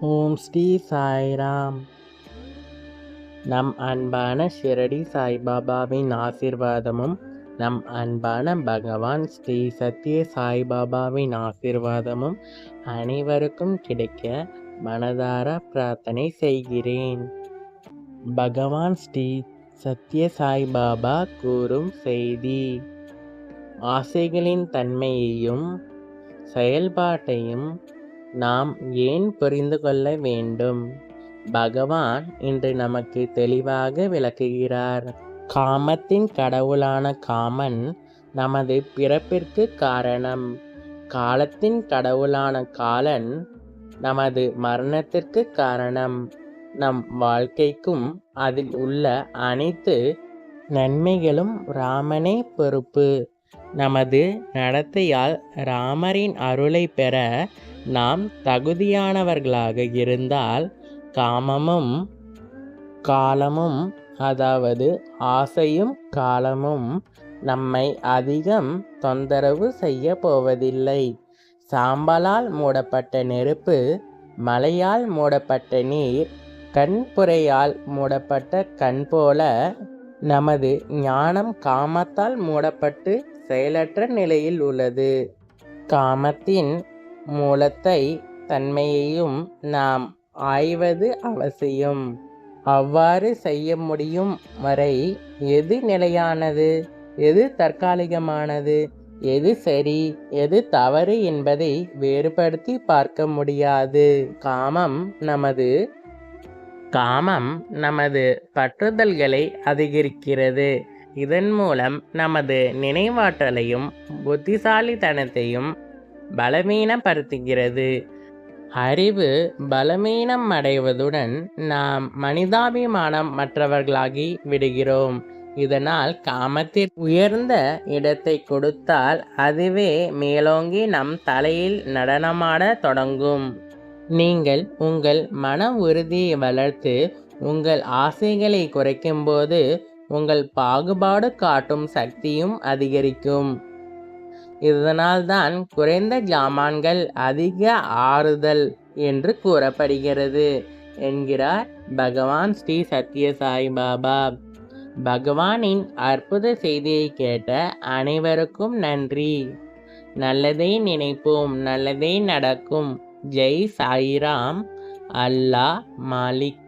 ஓம் ஸ்ரீ சாய்ராம். நம் அன்பான ஷிரடி சாய்பாபாவின் ஆசிர்வாதமும் நம் அன்பான பகவான் ஸ்ரீ சத்ய சாய்பாபாவின் ஆசிர்வாதமும் அனைவருக்கும் கிடைக்க மனதார பிரார்த்தனை செய்கிறேன். பகவான் ஸ்ரீ சத்ய சாய்பாபா கூறும் செய்தி ஆசைகளின் தன்மையையும் செயல்பாட்டையும் நாம் ஏன் புரிந்து கொள்ள வேண்டும்? பகவான் இன்று நமக்கு தெளிவாக விளக்குகிறார். காமத்தின் கடவுளான காமன் நமது பிறப்பிற்கு காரணம். காலத்தின் கடவுளான காலன் நமது மரணத்திற்கு காரணம். நம் வாழ்க்கைக்கும் அதில் உள்ள அனைத்து நன்மைகளும் ராமனே பொறுப்பு. நமது நடத்தையால் ராமரின் அருளை பெற நாம் தகுதியானவர்களாக இருந்தால் காமமும் காலமும் அதாவது ஆசையும் காலமும் நம்மை அதிகம் தொந்தரவு செய்ய போவதில்லை. சாம்பலால் மூடப்பட்ட நெருப்பு மலையால் மூடப்பட்ட நீர் கண்புரையால் மூடப்பட்ட கண் போல நமது ஞானம் காமத்தால் மூடப்பட்டு செயலற்ற நிலையில் உள்ளது. காமத்தின் மூலத்தை தன்மையையும் நாம் ஆய்வது அவசியம். அவ்வாறு செய்ய முடியும் வரை எது நிலையானது எது தற்காலிகமானது எது சரி எது தவறு என்பதை வேறுபடுத்தி பார்க்க முடியாது. காமம் நமது காமம் நமது பற்றுதல்களை அதிகரிக்கிறது. இதன் மூலம் நமது நினைவாற்றலையும் புத்திசாலித்தனத்தையும் பலவீனப்படுத்துகிறது. அறிவு பலவீனம் அடைவதுடன் நாம் மனிதாபிமானம் மற்றவர்களாகி விடுகிறோம். இதனால் காமத்தில் உயர்ந்த இடத்தை கொடுத்தால் அதுவே மேலோங்கி நம் தலையில் நடனமாட தொடங்கும். நீங்கள் உங்கள் மன உறுதியை வளர்த்து உங்கள் ஆசைகளை குறைக்கும்போது உங்கள் பாகுபாடு காட்டும் சக்தியும் அதிகரிக்கும். இதனால்தான் குறைந்த ஜாமான்கள் அதிக ஆறுதல் என்று கூறப்படுகிறது என்கிறார் பகவான் ஸ்ரீ சத்ய சாய் பாபா. பகவானின் அற்புத செய்தியை கேட்ட அனைவருக்கும் நன்றி. நல்லதை நினைப்போம் நல்லதே நடக்கும். ஜெய் சாயிராம். அல்லாஹ் மாலிக்.